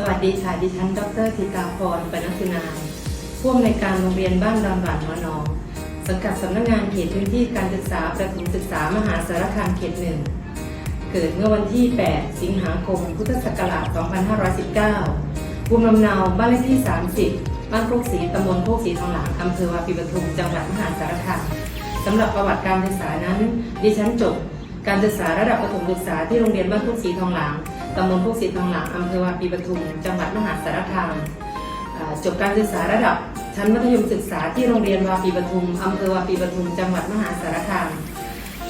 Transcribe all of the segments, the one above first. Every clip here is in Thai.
สวัสดีค่ะ ดิฉัน ดรธิตาพรปนัสนาผู้อำนวยการโรงเรียนบ้านดอนหวานหัวนองสังกัดสำนักงานเขตพื้นที่การศึกษาประถมศึกษามหาสารคามเขตหนึ่ง เกิดเมื่อวันที่ 8 สิงหาคม พุทธศักราช 2519ภูมิลำเนาบ้านเลขที่ 30 บ้านโคกศรีตำบลโคกศรีทองหลางอำเภอวาปีปทุม จังหวัดมหาสารคามสำหรับประวัติการศึกษานั้น ดิฉันจบการศึกษาระดับประถมศึกษาที่โรงเรียนบ้านโคกศรีทองหลาง ตำบลโคกศรีทองหลางอำเภอวาปีปทุม จังหวัดมหาสารคามจบการศึกษาระดับชั้นมัธยมศึกษาที่โรงเรียนวาปีปทุมอำเภอวาปีปทุม จังหวัดมหาสารคาม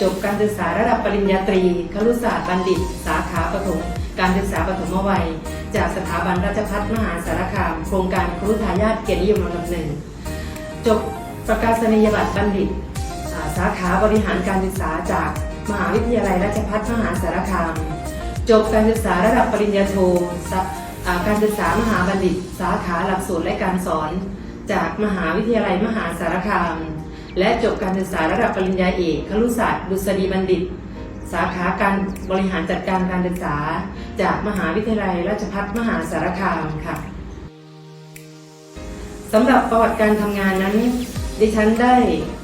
จบการศึกษาระดับปริญญาตรีครุศาสตร์บัณฑิต สาขาปฐมการศึกษาปฐมวัย จากสถาบันราชภัฏมหาสารคาม โครงการครุทายาทเกียรตินิยมลำดับหนึ่งจบประกาศนียบัตรบัณฑิต สาขาบริหารการศึกษาจากมหาวิทยาลัยราชภัฏมหาสารคาม จบการศึกษาระดับปริญญาโทการศึกษามหาบัณฑิต สาขาหลักสูตรและการสอน จากมหาวิทยาลัยมหาสารคาม และจบการศึกษาระดับปริญญาเอกครุศาสตร์ดุษฎีบัณฑิต สาขาการบริหารจัดการการศึกษา จากมหาวิทยาลัยราชภัฏมหาสารคามค่ะสำหรับประวัติการทำงานนั้น ดิฉันได้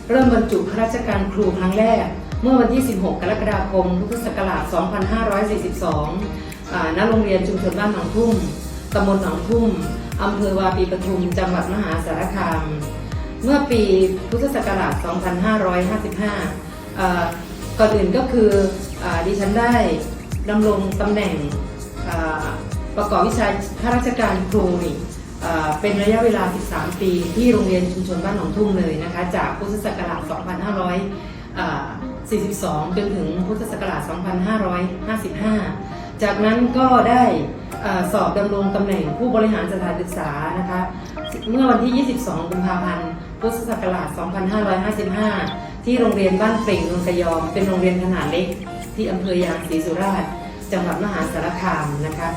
เริ่มบรรจุข้าราชการครูครั้งแรก เมื่อวันที่ 16 กรกฎาคมพุทธศักราช 2542 ณ โรงเรียนชุมชนบ้านหนองทุ่ม ตำบลหนองทุ่ม อำเภอวาปีปทุม จังหวัดมหาสารคาม เมื่อปีพุทธศักราช 2555 ก่อนอื่นก็คืออดิฉันได้ดำรงตำแหน่งประกอบวิชาข้าราชการครูเป็นระยะเวลา 13 ปีที่โรงเรียนชุมชนบ้านหนองทุ่มเลยนะคะ จากพุทธศักราช 2500 2542 จนถึงพุทธศักราช 2555 จากนั้นก็ได้สอบดำรงตำแหน่งผู้บริหารสถานศึกษานะคะเมื่อวันที่ 22 กุมภาพันธ์ พุทธศักราช 2555 ที่โรงเรียนบ้านเปล่งนนทยอม เป็นโรงเรียนขนาดเล็ก ที่อำเภอยางศรีสุราษฎร์จังหวัดมหาสารคามนะคะ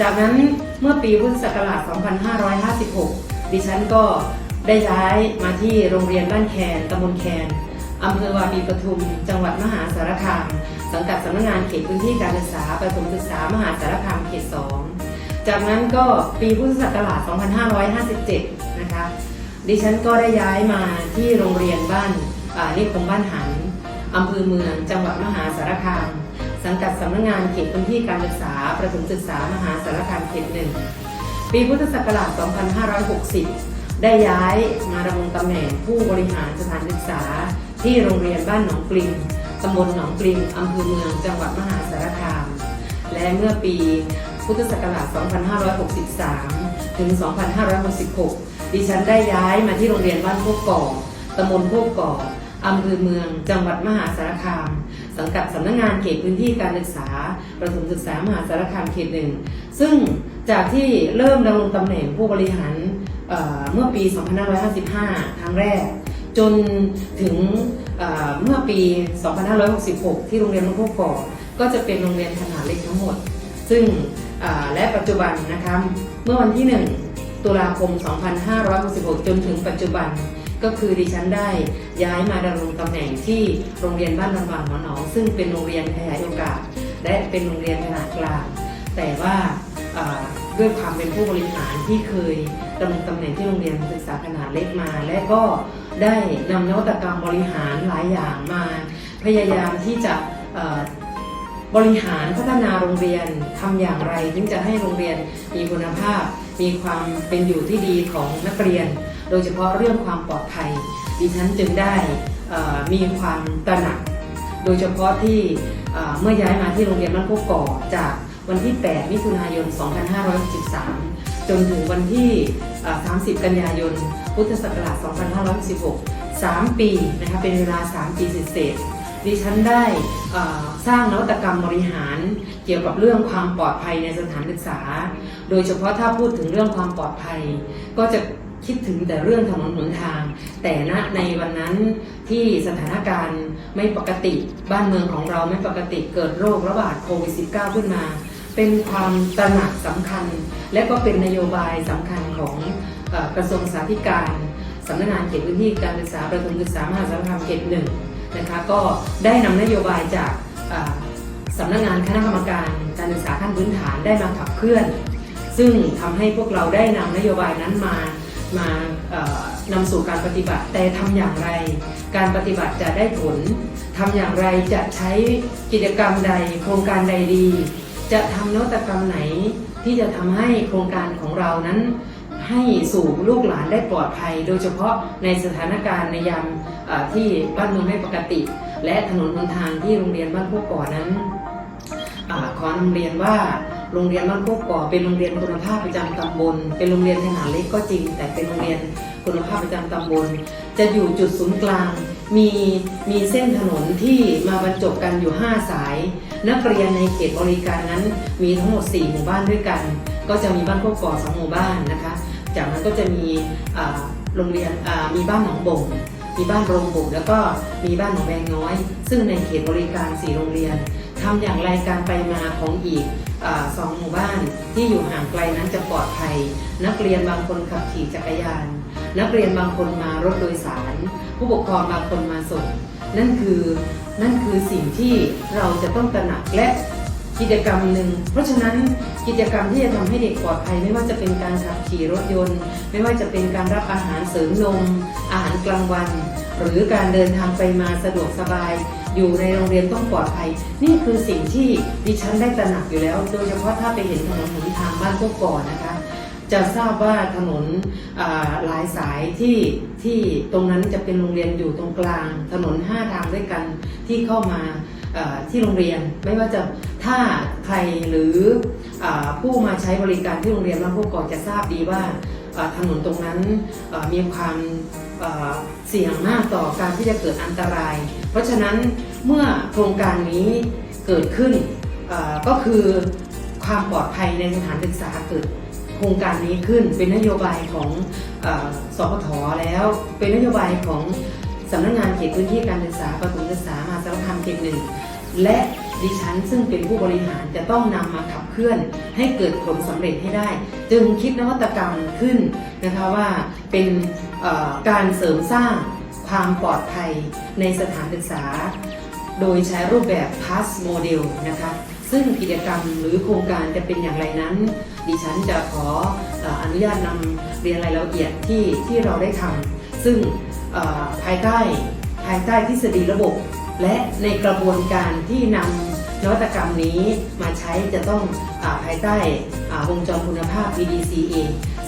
จากนั้นเมื่อปีพุทธศักราช 2556 ดิฉันก็ได้ย้ายมาที่โรงเรียนบ้านแคนตำบลแคน อำเภอวาปีปทุม จังหวัดมหาสารคาม สังกัดสำนักงานเขตพื้นที่การศึกษาประถมศึกษามหาสารคามเขต 2 จากนั้นก็ปีพุทธศักราช 2557 นะคะ ดิฉันก็ได้ย้ายมาที่โรงเรียนบ้านนิคมบ้านหันอำเภอเมือง จังหวัดมหาสารคาม สังกัดสำนักงานเขตพื้นที่การศึกษาประถมศึกษามหาสารคามเขตหนึ่งปีพุทธศักราช 2560ได้ย้ายมาดำรงตำแหน่งผู้บริหารสถานศึกษา ที่โรงเรียนบ้านหนองปลิงตำบลหนองปลิงอำเภอเมือง จังหวัดมหาสารคาม และเมื่อปีพุทธศักราช 2563 ถึง 2566 ดิฉันได้ย้ายมาที่โรงเรียนบ้านโคกก่อตำบลโคกก่ออำเภอเมือง จังหวัดมหาสารคาม สังกัดสำนักงานเขตพื้นที่การศึกษา ประถมศึกษามหาสารคามเขตหนึ่ง ซึ่งจากที่เริ่มดำรงตำแหน่งผู้บริหารเเมื่อปี 2555 ครั้งแรก จนถึงเมื่อปี 2566 ที่โรงเรียนบ้านโคกก่อก็จะเป็นโรงเรียนขนาดเล็กทั้งหมด ซึ่งและปัจจุบันนะคะเมื่อวันที่ 1 ตุลาคม 2566 จนถึงปัจจุบันก็คือดิฉันได้ย้ายมาดำรงตำแหน่งที่โรงเรียนบ้านลำบางหัวหนอง ซึ่งเป็นโรงเรียนขยายโอกาส และเป็นโรงเรียนขนาดกลาง แต่ว่าด้วยความเป็นผู้บริหารที่เคยดำรงตำแหน่งที่โรงเรียนศึกษาขนาดเล็กมา และก็ ได้นำนวัตกรรมบริหารหลายอย่างมา พยายามที่จะบริหารพัฒนาโรงเรียนทำอย่างไรถึงจะให้โรงเรียนมีคุณภาพ มีความเป็นอยู่ที่ดีของนักเรียน โดยเฉพาะเรื่องความปลอดภัย ดิฉันจึงได้มีความตระหนัก โดยเฉพาะที่เมื่อย้ายมาที่โรงเรียนบ้านโคกก่อจากวันที่ 8 มิถุนายน 2563 จนถึงวันที่ 30 กันยายน พุทธศักราช 2516 3 ปีนะคะเป็นเวลา 3 ปีเศษดิฉันได้สร้างนวัตกรรมบริหารเกี่ยวกับเรื่องความปลอดภัยในสถานศึกษา โดยเฉพาะถ้าพูดถึงเรื่องความปลอดภัย ก็จะคิดถึงแต่เรื่องถนนหนทาง แต่ณในวันนั้นที่สถานการณ์ไม่ปกติบ้านเมืองของเราไม่ปกติเกิดโรคระบาดโควิด -19 ขึ้นมา เป็นความตระหนักสำคัญ และก็เป็นนโยบายสำคัญของกระทรวงสาธารณการสำนักงานเขตพื้นที่การศึกษาประถมศึกษามหาสารคามเขตหนึ่งนะคะก็ได้นำนโยบายจากสำนักงานคณะกรรมการการศึกษาขั้นพื้นฐานได้มาขับเคลื่อน ซึ่งทำให้พวกเราได้นำนโยบายนั้นมามานำสู่การปฏิบัติแต่ทำอย่างไร การปฏิบัติจะได้ผลทำอย่างไรจะใช้กิจกรรมใด โครงการใดดี จะทำนวัตกรรมไหน ที่จะทำให้โครงการของเรานั้น ให้สู่ลูกหลานได้ปลอดภัย โดยเฉพาะในสถานการณ์ในยามที่บ้านเมืองไม่ปกติ และถนนหนทางที่โรงเรียนบ้านพวกก่อนั้นอขอนำเรียนว่าโรงเรียนบ้านพวกก่อเป็นโรงเรียนคุณภาพประจำตำบล เป็นโรงเรียนขนาดเล็กก็จริง แต่เป็นโรงเรียนคุณภาพประจำตำบล จะอยู่จุดศูนย์กลาง มีมีเส้นถนนที่มาบรรจบกันอยู่ 5 สาย นักเรียนในเขตบริการนั้นมีทั้งหมด 4 หมู่บ้านด้วยกัน ก็จะมีบ้านพวกก่อสองหมู่บ้านนะคะ จากนั้นก็จะมีโรงเรียนมีบ้านหนองบ่งมีบ้านโรงบุกแล้วก็มีบ้านหนองแวงน้อย ซึ่งในเขตบริการ 4 โรงเรียนทำอย่างไรการไปมาของอีกอสองหมู่บ้านที่อยู่ห่างไกลนั้นจะปลอดภัย นักเรียนบางคนขับขี่จักรยาน นักเรียนบางคนมารถโดยสาร ผู้ปกครองบางคนมาส่ง นั่นคือนั่นคือสิ่งที่เราจะต้องตระหนักและกิจกรรมหนึ่ง เพราะฉะนั้นกิจกรรมที่จะทำให้เด็กปลอดภัยไม่ว่าจะเป็นการขับขี่รถยนต์ ไม่ว่าจะเป็นการรับอาหารเสริมนม อาหารกลางวัน หรือการเดินทางไปมาสะดวกสบาย อยู่ในโรงเรียนต้องปลอดภัย นี่คือสิ่งที่ดิฉันได้ตระหนักอยู่แล้ว โดยเฉพาะถ้าไปเห็นถนนหนทางบ้านพวกก่อนนะคะ จะทราบว่าถนนหลายสายที่ที่ตรงนั้นจะเป็นโรงเรียนอยู่ตรงกลาง ถนนห้าทางด้วยกันที่เข้ามาที่โรงเรียนไม่ว่าจะถ้าใครหรืออผู้มาใช้บริการที่โรงเรียนบ้านพวกก่อจะทราบดีว่าถนนตรงนั้นมีความเสี่ยงมากต่อการที่จะเกิดอันตราย เพราะฉะนั้นเมื่อโครงการนี้เกิดขึ้นก็คือความปลอดภัยในสถานศึกษาเกิด ครงการนี้ขึ้นเป็นนโยบายของอสพทแล้ว เป็นนโยบายของสำนักงานเขตพื้นที่การศึกษาประถมศึกษามาสารคามเขตหนึ่งและดิฉันซึ่งเป็นผู้บริหารจะต้องนำมาขับเคลื่อนให้เกิดผลสำเร็จให้ได้ จึงคิดนวัตกรรมขึ้นนะคะว่าเป็นการเสริมสร้างความปลอดภัยในสถานศึกษา โดยใช้รูปแบบ PASS Model นะคะซึ่งกิจกรรมหรือโครงการจะเป็นอย่างไรนั้น ดิฉันจะขออนุญาตนำเรียนรายละเอียดที่ที่เราได้ทำซึ่งภายใต้ภายใต้ทฤษฎีระบบ และในกระบวนการที่นำนวัตกรรมนี้มาใช้จะต้องอภายใต้วงจรคุณภาพ PDCA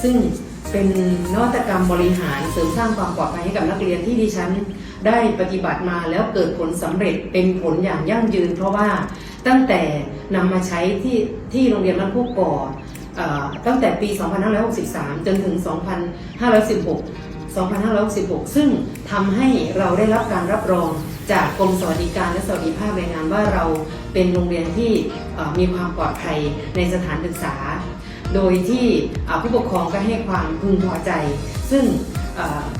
ซึ่งเป็นนวัตกรรมบริหารเสริมสร้างความปลอดภัยให้กับนักเรียนที่ดิฉันได้ปฏิบัติมาแล้วเกิดผลสำเร็จเป็นผลอย่างยั่งยืน เพราะว่าตั้งแต่นำมาใช้ที่ที่โรงเรียนบ้านพวกก่อเอ่อ ตั้งแต่ปี 2563 จนถึง 2516 2566 ซึ่งทำให้เราได้รับการรับรองจากกรมสวัสดิการและสวัสดิภาพแรงงานว่าเราเป็นโรงเรียนที่มีความปลอดภัยในสถานศึกษา โดยที่ผู้ปกครองก็ให้ความพึงพอใจ ซึ่ง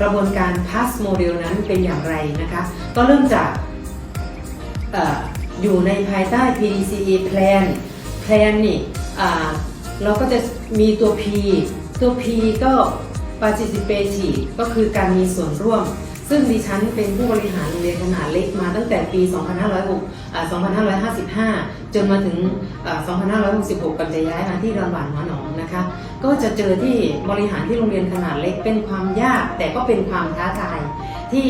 กระบวนการ pass model นั้นเป็นอย่างไรนะคะ ก็เริ่มจากออยู่ในภายใต้ PDCA plan plan นี่ เราก็จะมีตัว P ตัว P ก็ participative ก็คือการมีส่วนร่วม ซึ่งดิฉันเป็นผู้บริหารโรงเรียนขนาดเล็กมาตั้งแต่ปี 2506 2555 จนมาถึง 2566ก่อนจะย้ายมาที่รางหวานหัวหนองนะคะ ก็จะเจอที่บริหารที่โรงเรียนขนาดเล็กเป็นความยาก แต่ก็เป็นความท้าทายที่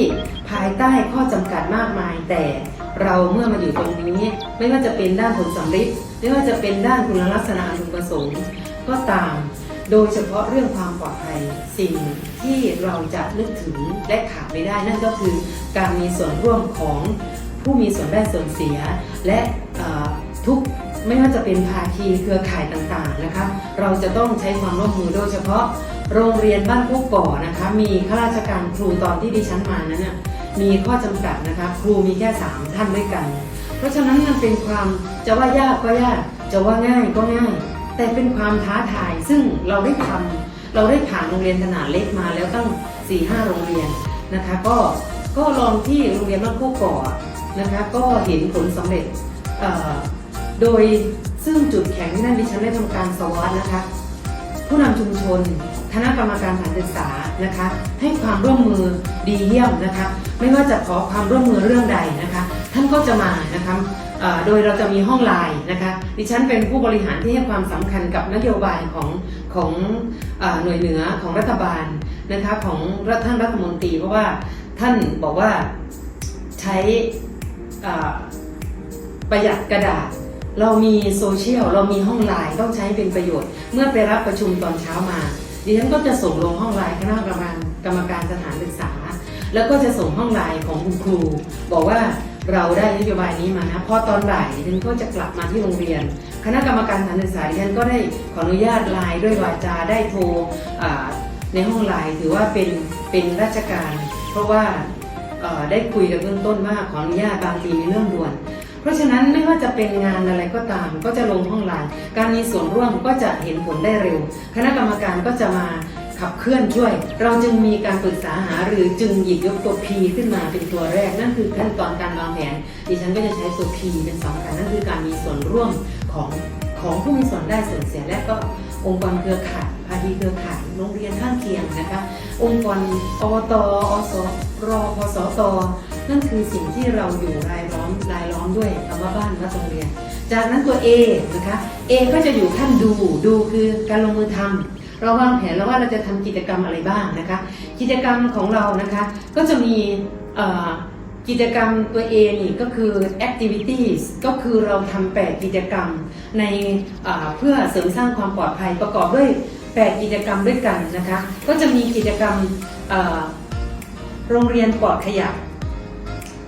ภายใต้ข้อจำกัดมากมาย แต่เราเมื่อมาอยู่ตรงนี้ไม่ว่าจะเป็นด้านผลสำลิด ไม่ว่าจะเป็นด้านคุณลักษณะอันพึงประสงค์ก็ตาม โดยเฉพาะเรื่องความปลอดภัยสิ่งที่เราจะนึกถึงและขาดไม่ได้ นั่นก็คือการมีส่วนร่วมของผู้มีส่วนได้ส่วนเสีย และทุกไม่ว่าจะเป็นภาคีเครือข่ายต่างๆนะคะเราจะต้องใช้ความร่วมมือโดยเฉพาะโรงเรียนบ้านพวกก่อนะคะ มีข้าราชการครูตอนที่ดิฉันมานั้นนะมีข้อจำกัดนะคะ ครูมีแค่สามท่านด้วยกัน ราะฉะนั้นมันเป็นความจะว่ายากก็ยาก จะว่าง่ายก็ง่าย แต่เป็นความท้าทายซึ่งเราได้ทำเราได้ผ่านโรงเรียนขนาดเล็กมาแล้วตั้ง4ี่ห้าโรงเรียนนะคะ ก็ก็ลองที่โรงเรียนบ้านโคกก่อนะคะ ก็เห็นผลสำเร็จโดยซึ่งจุดแข็งที่นั่นดิฉันได้ทำการสวอตนะคะ ผู้นำชุมชน คณะกรรมการสถานศึกษานะคะ ให้ความร่วมมือดีเยี่ยมนะคะ ไม่ว่าจะขอความร่วมมือเรื่องใดนะคะ ท่านก็จะมานะคะโดยเราจะมีห้องไลน์นะคะ ดิฉันเป็นผู้บริหารที่ให้ความสำคัญกับนโยบายของของอหน่วยเหนือของรัฐบาลนะคะของรัฐท่านรัฐมนตรี เพราะว่าท่านบอกว่าใช้ประหยัดกระดาษ เรามีโซเชียล เรามีห้องไลน์ต้องใช้เป็นประโยชน์ เมื่อไปรับประชุมตอนเช้ามา ดิฉันก็จะส่งลงห้องไลน์คณะกรรมการกรรมการสถานศึกษา แล้วก็จะส่งห้องไลน์ของคุณครู บอกว่าเราได้นโยบายนี้มานะพอตอนบ่ายดิฉันก็จะกลับมาที่โรงเรียน คณะกรรมการสถานศึกษาดิฉันก็ได้ขออนุญาตไลน์ด้วยวาจาได้โทรในห้องไลน์ถือว่าเป็นเป็นราชการ เพราะว่าได้คุยกันเบื้องต้นว่าขออนุญาตบางทีมีเรื่องด่วน เพราะฉะนั้นไม่ว่าจะเป็นงานอะไรก็ตาม ก็จะลงห้องไลน์การมีส่วนร่วมก็จะเห็นผลได้เร็ว คณะกรรมการก็จะมาขับเคลื่อนช่วย เราจึงมีการปรึกษาหาหรือจึงหยิบยกตัว P ขึ้นมาเป็นตัวแรก นั่นคือขั้นตอนการวางแผนดิฉันก็จะใช้ตัว P เป็นสำคัญนั่นคือการมีส่วนร่วมของของผู้มีส่วนได้ส่วนเสียและก็องค์กรเครือข่ายภาคีเครือข่ายโรงเรียนข้างเคียงนะคะ องค์กรอบตอสรพสตนั่นคือสิ่งที่เราอยู่ราย มรายล้อมด้วยคำว่าบ้านวัดโรงเรียน จากนั้นตัว A นะคะ A ก็จะอยู่ขั้นดูดูคือการลงมือทำเราวางแผนแล้วว่าเราจะทำกิจกรรมอะไรบ้างนะคะ กิจกรรมของเรานะคะก็จะมีกิจกรรมตัว A นี่ก็คือ activities ก็คือเราทำ8กิจกรรมในเพื่อเสริมสร้างความปลอดภัยประกอบด้วย8กิจกรรมด้วยกันนะคะ ก็จะมีกิจกรรมโรงเรียนปลอดขยะ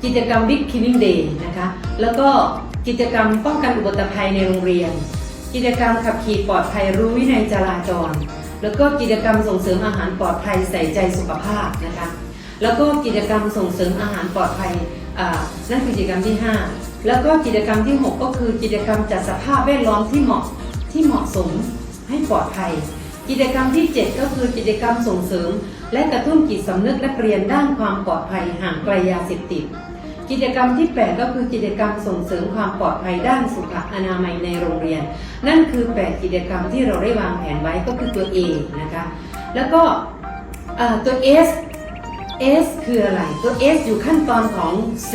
กิจกรรม Big Cleaning Day นะคะ แล้วก็กิจกรรมป้องกันอุบัติภัยในโรงเรียน กิจกรรมขับขี่ปลอดภัยรู้วินัยจราจร แล้วก็กิจกรรมส่งเสริมอาหารปลอดภัยใส่ใจสุขภาพนะคะ แล้วก็กิจกรรมส่งเสริมอาหารปลอดภัยอ่านั่นคือกิจกรรมที่ 5 แล้วก็กิจกรรมที่ 6 ก็คือกิจกรรมจัดสภาพแวดล้อมที่เหมาะที่เหมาะสมให้ปลอดภัย กิจกรรมที่ 7 ก็คือกิจกรรมส่งเสริม และกระตุ้นจิตสำนึกนักเรียนด้านความปลอดภัยห่างไกลยาเสพติด กิจกรรมที่ 8 ก็คือกิจกรรมส่งเสริมความปลอดภัยด้านสุขอนามัยในโรงเรียน นั่นคือ 8 กิจกรรมที่เราได้วางแผนไว้ก็คือตัว A นะคะแล้วก็เอ่อตัว S S คืออะไร ตัว S อยู่ขั้นตอนของ C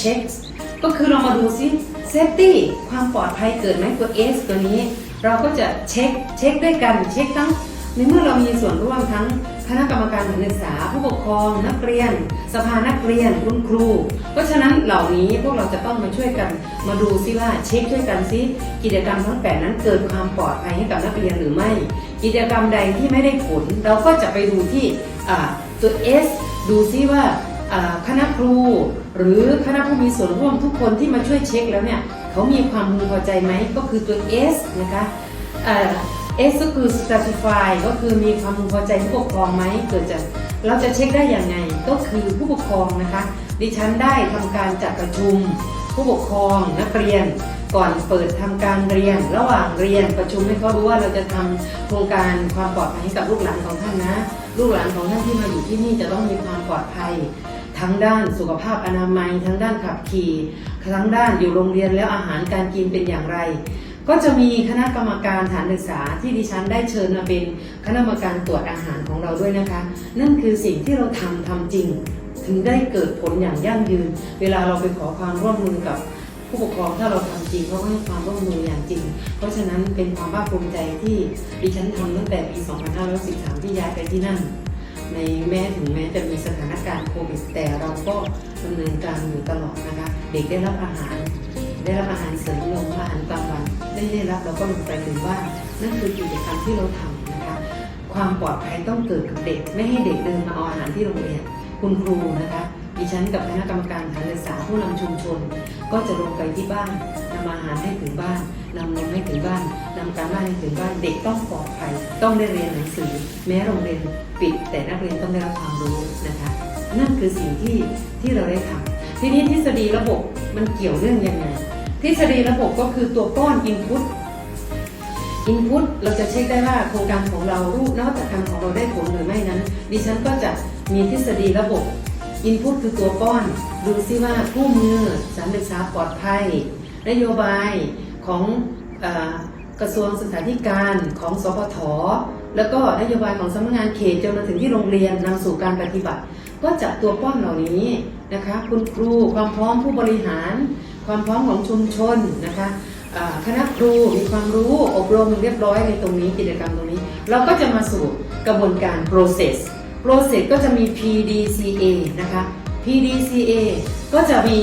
checks ก็คือเรามาดูซิ safety ความปลอดภัยเกิดไหมตัว S ตัวนี้ เราก็จะเช็คเช็คด้วยกันเช็คทั้ง ในเมื่อเรามีส่วนร่วมทั้งคณะกรรมการการศึกษา ผู้ปกครอง นักเรียน สภานักเรียนคุณครู เพราะฉะนั้นเหล่านี้พวกเราจะต้องมาช่วยกันมาดูซิว่าเช็คช่วยกันซิกิจกรรมทั้งแปดนั้นเกิดความปลอดภัยให้กับนักเรียนหรือไม่ กิจกรรมใดที่ไม่ได้ผล เราก็จะไปดูที่ตัว S ดูซิว่าคณะครู หรือคณะผู้มีส่วนร่วมทุกคนที่มาช่วยเช็คแล้วเนี่ยเขามีความพึงพอใจไหมก็คือตัว S นะคะ S ก็คือ satisfy ก็คือมีความพึงพอใจผู้ปกครองไหมเกิดจากเราจะเช็คได้อย่างไงก็คือผู้ปกครองนะคะ ดิฉันได้ทำการจัดประชุม ผู้ปกครองนักเรียน ก่อนเปิดทำการเรียน ระหว่างเรียนประชุมให้เขารู้ว่าเราจะทำโครงการความปลอดภัยให้กับลูกหลานของท่านนะ ลูกหลานของท่านที่มาอยู่ที่นี่จะต้องมีความปลอดภัยทั้งด้านสุขภาพอนามัย ทั้งด้านขับขี่ทั้งด้านอยู่โรงเรียนแล้วอาหารการกินเป็นอย่างไร ก็จะมีคณะกรรมการฐานศึกษาที่ดิฉันได้เชิญมาเป็นคณะกรรมการตรวจอาหารของเราด้วยนะคะ นั่นคือสิ่งที่เราทำทำจริง ถึงได้เกิดผลอย่างยั่งยืน เวลาเราไปขอความร่วมมือกับผู้ปกครองถ้าเราทำจริงเขาก็ให้ความร่วมมืออย่างจริง เพราะฉะนั้นเป็นความภาคภูมิใจที่ดิฉันทำตั้งแต่ปี 2513 ที่ย้ายไปที่นั่น ในแม้ถึงแม้จะมีสถานการณ์โควิดแต่เราก็ดำเนินการอยู่ตลอดนะคะ เด็กได้รับอาหาร ได้รับอาหารเสริมลงอาหารกลางวันได้ได้รับเราก็ลงไปถึงว่า นั่นคือกิจกรรมที่เราทำนะคะความปลอดภัยต้องเกิดกับเด็ก ไม่ให้เด็กเดินมาเอาอาหารที่โรงเรียนคุณครูนะคะดิฉันกับคณะกรรมการการศึกษาผู้นำชุมชน ก็จะลงไปที่บ้านนำอาหารให้ถึงบ้านนำนมให้ถึงบ้านนำการบ้านให้ถึงบ้านเด็กต้องปลอดภัย ต้องได้เรียนหนังสือ แม้โรงเรียนปิด แต่นักเรียนต้องได้รับความรู้นะคะ นั่นคือสิ่งที่ที่เราได้ทำทีนี้ทฤษฎีระบบมันเกี่ยวเรื่องยังไง ทฤษฎีระบบก็คือตัวป้อน input input เราจะเช็คได้ว่าโครงการของเรารูปนวัตกรรมของเราได้ผลหรือไม่นั้น ดิฉันก็จะมีทฤษฎีระบบ input คือตัวป้อน ดูซิว่าผู้มือสารศึกษาปลอดภัย นโยบายของอกระทรวงศึกษาธิการของสพท แล้วก็นโยบายของสำนักงานเขตจนมาถึงที่โรงเรียนนำสู่การปฏิบัติ ก็จับตัวป้อมเหล่านี้นะคะ คุณครูความพร้อมผู้บริหาร ความพร้อมของชุมชนนะคะคณะครูมีความรู้อบรมเรียบร้อยในตรงนี้กิจกรรมตรงนี้ เราก็จะมาสู่กระบวนการ process process ก็จะมี PDCA นะคะ PDCA ก็จะมี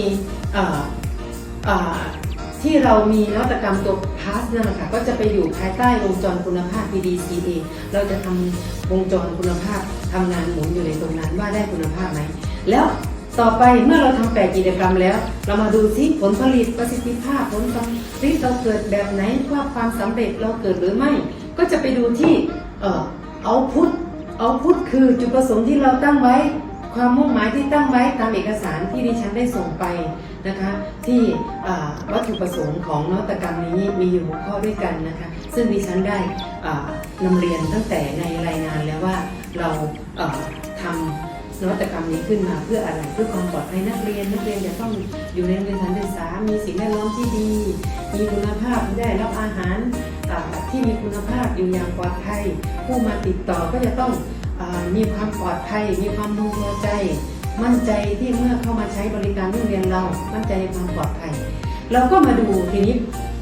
ที่เรามีนวัตกรรมตัว PASS นั่นแหละค่ะก็จะไปอยู่ภายใต้วงจรคุณภาพ PDCA เราจะทำวงจรคุณภาพทำงานหมุนอยู่ในตรงนั้นว่าได้คุณภาพไหมแล้วต่อไปเมื่อเราทำแปดกิจกรรมแล้ว เรามาดูซิผลผลิตประสิทธิภาพผลผลิตเราเกิดแบบไหนว่าความสำเร็จเราเกิดหรือไม่ ก็จะไปดูที่เอ่อเอาพุทเอาพุทคือจุดประสงค์ที่เราตั้งไว้ ความมุ่งหมายที่ตั้งไว้ตามเอกสารที่ดิฉันได้ส่งไปนะคะ ที่วัตถุประสงค์ของนวัตกรรมนี้มีอยู่หกข้อด้วยกันนะคะ ซึ่งดิฉันได้นำเรียนตั้งแต่ในรายงานแล้วว่าเราทำนวัตกรรมนี้ขึ้นมาเพื่ออะไรเพื่อความปลอดภัยนักเรียนนักเรียนจะต้องอยู่ในโรงเรียนสถานศึกษา มีสิ่งแวดล้อมที่ดี มีคุณภาพได้รับอาหารที่มีคุณภาพอยู่อย่างปลอดภัยผู้มาติดต่อก็จะต้อง มีความปลอดภัย มีความพึงพอใจ มั่นใจที่เมื่อเข้ามาใช้บริการโรงเรียนเรา มั่นใจในความปลอดภัย เราก็มาดูทีนี้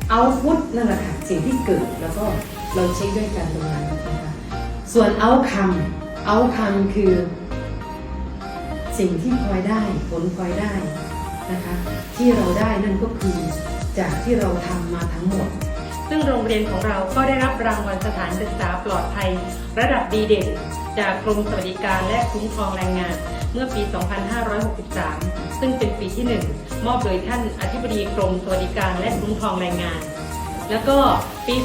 เอาพุทนั่นแหละค่ะสิ่งที่เกิดแล้วก็เราเช็คด้วยกันตรงนั้นนะคะส่วนเอาคำเอาคำคือ สิ่งที่พลอยได้ผลพลอยได้นะคะ ที่เราได้นั่นก็คือจากที่เราทำมาทั้งหมดซึ่งโรงเรียนของเราก็ได้รับรางวัลสถานศึกษาปลอดภัย ระดับดีเด่น จากกรมสวัสดิการและคุ้มครองแรงงาน เมื่อปี 2563 ซึ่งเป็นปีที่ 1 มอบโดยท่านอธิบดีกรมสวัสดิการและคุ้มครองแรงงาน แล้วก็ปี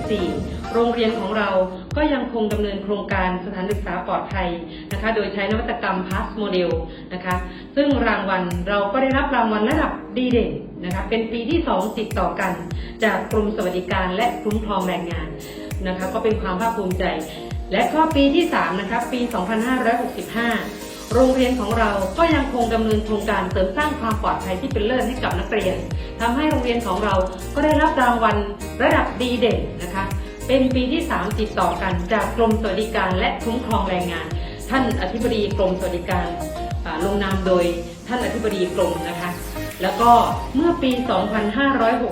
2564 โรงเรียนของเราก็ยังคงดำเนินโครงการสถานศึกษาปลอดภัยนะคะ โดยใช้นวัตกรรม PASS Model นะคะ ซึ่งรางวัลเราก็ได้รับรางวัลระดับดีเด่นนะคะเป็นปีที่ 2 ติดต่อกัน จากกรมสวัสดิการและคุ้มครองแรงงานนะคะ ก็เป็นความภาคภูมิใจ และก็ปีที่ 3 นะคะปี 2565 โรงเรียนของเราก็ยังคงดำเนินโครงการเสริมสร้างความปลอดภัยที่เป็นเลิศให้กับนักเรียนทำให้โรงเรียนของเราก็ได้รับรางวัลระดับดีเด่นนะคะ เป็นปีที่ 3 ติดต่อกันจากกรมสวัสดิการและคุ้มครองแรงงาน ท่านอธิบดีกรมสวัสดิการลงนามโดยท่านอธิบดีกรมนะคะ แล้วก็เมื่อปี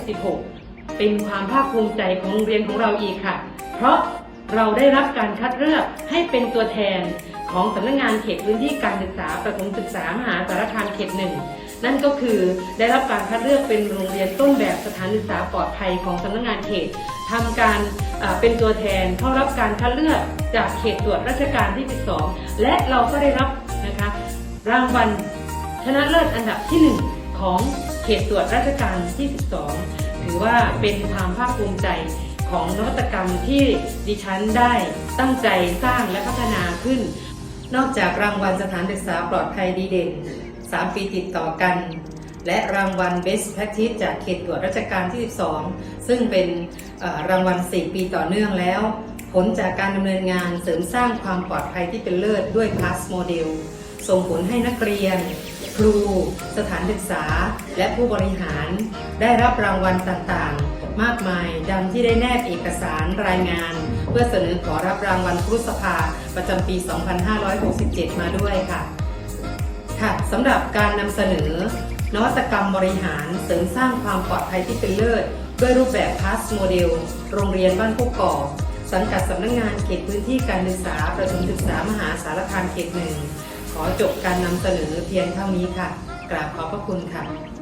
2566 เป็นความภาคภูมิใจของโรงเรียนของเราอีกค่ะ เพราะ เราได้รับการคัดเลือกให้เป็นตัวแทนของสำนักงานเขตพื้นที่การศึกษาประถมศึกษามหาสารคามเขตหนึ่งนั่นก็คือได้รับการคัดเลือกเป็นโรงเรียนต้นแบบสถานศึกษาปลอดภัยของสำนักงานเขตทำการเป็นตัวแทนเข้ารับการคัดเลือกจากเขตตรวจราชการที่ 12 และเราก็ได้รับนะคะรางวัลชนะเลิศอันดับที่ 1 ของเขตตรวจราชการที่ 12 ถือว่าเป็นความภาคภูมิใจ ของนวัตกรรมที่ดิฉันได้ตั้งใจสร้างและพัฒนาขึ้น นอกจากรางวัลสถานศึกษาปลอดภัยดีเด่น 3 ปีติดต่อกัน และรางวัล Best Practice จากเขตตรวจราชการที่ 12 ซึ่งเป็นรางวัล 4 ปีต่อเนื่องแล้ว ผลจากการดำเนินงานเสริมสร้างความปลอดภัยที่เป็นเลิศด้วย PASS Model ส่งผลให้นักเรียน ครู สถานศึกษา และผู้บริหารได้รับรางวัลต่างๆ มากมายดังที่ได้แนบเอกสารรายงาน เพื่อเสนอขอรับรางวัลครุสภาประจำปี 2567 มาด้วยค่ะ ค่ะสำหรับการนำเสนอนวัตกรรมบริหารเสริมสร้างความปลอดภัยที่เป็นเลิศ ด้วยรูปแบบ PASS Model โรงเรียนบ้านผู้ก่อ สังกัดสำนักงานเขตพื้นที่การศึกษา ประถมศึกษามหาสารคามเขตหนึ่ง ขอจบการนำเสนอเพียงเท่านี้ค่ะ กราบขอบพระคุณค่ะ